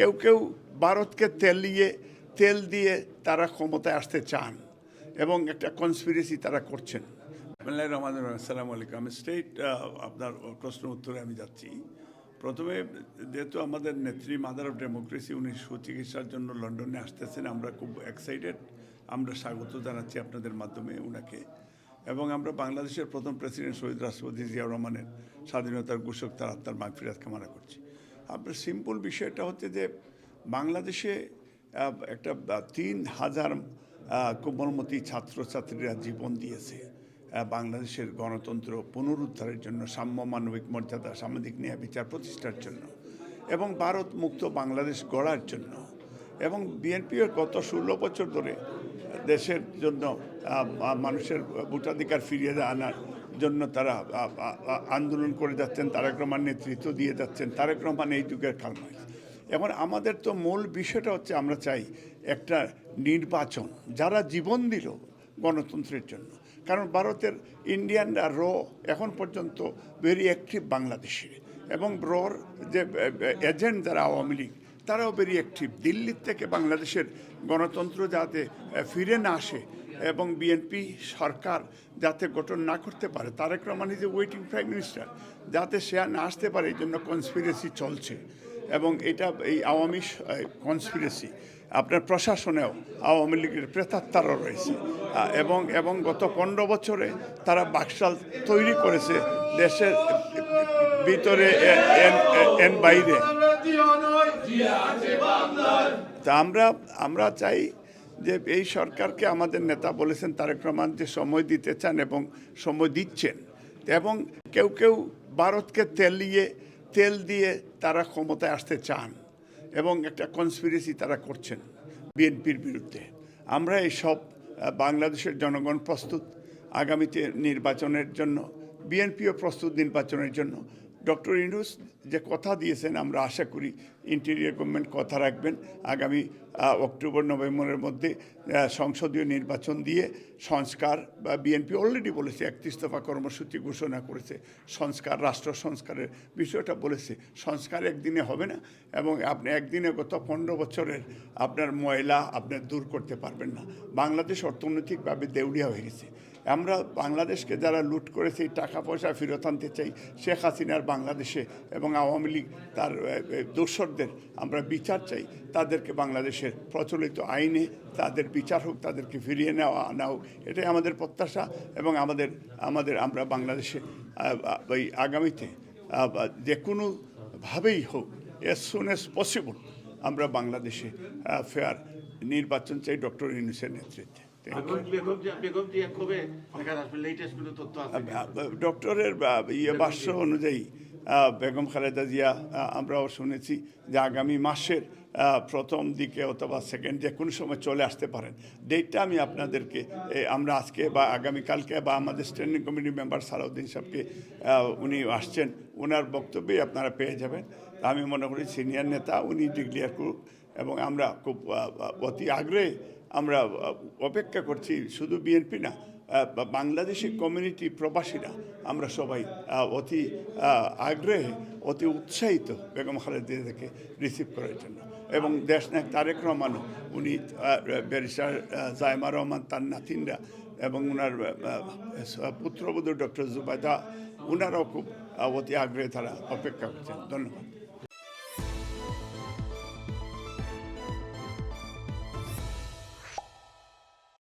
কেউ কেউ ভারতকে তেল দিয়ে তেল দিয়ে তারা ক্ষমতায় আসতে চান এবং একটা কনস্পিরেসি তারা করছেন। রহমান আসসালামু আলাইকুম। আমি স্ট্রেট আপনার প্রশ্ন উত্তরে আমি যাচ্ছি। প্রথমে, যেহেতু আমাদের নেত্রী মাদার অফ ডেমোক্রেসি উনি সুচিকিৎসার জন্য লন্ডনে আসতেছেন, আমরা খুব এক্সাইটেড আমরা স্বাগত জানাচ্ছি আপনাদের মাধ্যমে উনাকে। এবং আমরা বাংলাদেশের প্রথম প্রেসিডেন্ট শহীদ রাষ্ট্রপতি জিয়াউর রহমানের স্বাধীনতার ঘোষক তার আত্মার মাগফিরাত কামনা করছি। আপনার সিম্পল বিষয়টা হচ্ছে যে বাংলাদেশে একটা তিন হাজার কোমলমতি ছাত্রছাত্রীরা জীবন দিয়েছে। বাংলাদেশের গণতন্ত্র পুনরুদ্ধারের জন্য সাম্য মানবিক মর্যাদা, সামাজিক ন্যায় বিচার প্রতিষ্ঠার জন্য এবং ভারত মুক্ত বাংলাদেশ গড়ার জন্য এবং বিএনপিও গত ষোলো বছর ধরে দেশের জন্য মানুষের ভোটাধিকার ফিরিয়ে আনার জন্য তারা আন্দোলন করে যাচ্ছেন, তারেক রহমান নেতৃত্ব দিয়ে যাচ্ছেন, তারেক রহমান এই যুগের কালমাই এখন আমাদের তো মূল বিষয়টা হচ্ছে আমরা চাই একটা নির্বাচন, যারা জীবন দিল গণতন্ত্রের জন্য। কারণ ভারতের ইন্ডিয়ানরা র এখন পর্যন্ত ভেরি অ্যাক্টিভ বাংলাদেশে এবং রর যে এজেন্ট যারা আওয়ামী লীগ, তারাও ভেরি অ্যাক্টিভ দিল্লির থেকে বাংলাদেশের গণতন্ত্র যাতে ফিরে না আসে এবং বিএনপি সরকার যাতে গঠন না করতে পারে, Tarique Rahman is a waiting prime minister যাতে সে না আসতে পারে, এই জন্য কনস্পিরেসি চলছে। এবং এটা এই আওয়ামী কনস্পিরেসি আপনার প্রশাসনেও আওয়ামী লীগের প্রেতাত্মারও রয়েছে। এবং এবং গত পনেরো বছরে তারা বাকশাল তৈরি করেছে দেশের ভিতরে এন বাইরে। তা আমরা আমরা চাই যে এই সরকারকে আমাদের নেতা বলেছেন, তারেক রহমান যে সময় দিতে চান এবং সময় দিচ্ছেন এবং কেউ কেউ ভারতকে তেল দিয়ে তেল দিয়ে তারা ক্ষমতায় আসতে চান এবং একটা কনস্পিরেসি তারা করছেন বিএনপির বিরুদ্ধে। আমরা এইসব বাংলাদেশের জনগণ প্রস্তুত আগামীতে নির্বাচনের জন্য, বিএনপিও প্রস্তুত নির্বাচনের জন্য ডক্টর ইউনুস যে কথা দিয়েছেন, আমরা আশা করি ইন্টেরিয়র গভর্নমেন্ট কথা রাখবেন। আগামী অক্টোবর, নভেম্বরের মধ্যে সংসদীয় নির্বাচন দিয়ে সংস্কার, বা বিএনপি অলরেডি বলেছে, একত্রিশ দফা কর্মসূচি ঘোষণা করেছে, সংস্কার, রাষ্ট্র সংস্কারের বিষয়টা বলেছে। সংস্কার একদিনে হবে না, এবং আপনি একদিনে গত পনেরো বছরের আপনার ময়লা আপনার দূর করতে পারবেন না। বাংলাদেশ অর্থনৈতিকভাবে দেউড়িয়া হয়ে গেছে। আমরা বাংলাদেশকে যারা লুট করেছে টাকা পয়সা ফেরত আনতে চাই, শেখ হাসিনার বাংলাদেশে এবং আওয়ামী লীগ, তার দোসরদের আমরা বিচার চাই। তাদেরকে বাংলাদেশের প্রচলিত আইনে তাদের বিচার হোক, তাদেরকে ফিরিয়ে নেওয়া, আনা হোক, এটাই আমাদের প্রত্যাশা এবং আমাদের আমাদের, আমরা বাংলাদেশে ওই আগামীতে যে কোনোভাবেই হোক এস সুন এস পসিবল আমরা বাংলাদেশে ফেয়ার নির্বাচন চাই ডক্টর ইউনুসের নেতৃত্বে। ডক্টরের ইয়ে ভাষ্য অনুযায়ী বেগম খালেদা জিয়া আমরাও শুনেছি যে আগামী মাসের প্রথম দিকে অথবা সেকেন্ড যে কোনো সময় চলে আসতে পারেন। ডেটটা আমি আপনাদেরকে আমরা আজকে বা আগামীকালকে বা আমাদের স্ট্যান্ডিং কমিটি মেম্বার সালাউদ্দিন সাহেবকে উনি আসছেন ওনার বক্তব্যই আপনারা পেয়ে যাবেন। আমি মনে করি সিনিয়র নেতা উনি ডিক্লিয়ার করুক এবং আমরা খুব অতি আগ্রহে আমরা অপেক্ষা করছি শুধু বিএনপি না বাংলাদেশি কমিউনিটি প্রবাসীরা আমরা সবাই অতি আগ্রহে, অতি উৎসাহিত বেগম খালেদাকে রিসিভ করার জন্য। এবং দেশনায়ক তারেক রহমানও উনি ব্যারিস্টার জায়মা রহমান, তার নাতিনরা এবং ওনার পুত্রবধূ ডক্টর জুবাইদা ওনারাও খুব অতি আগ্রহে তারা অপেক্ষা করছেন। ধন্যবাদ।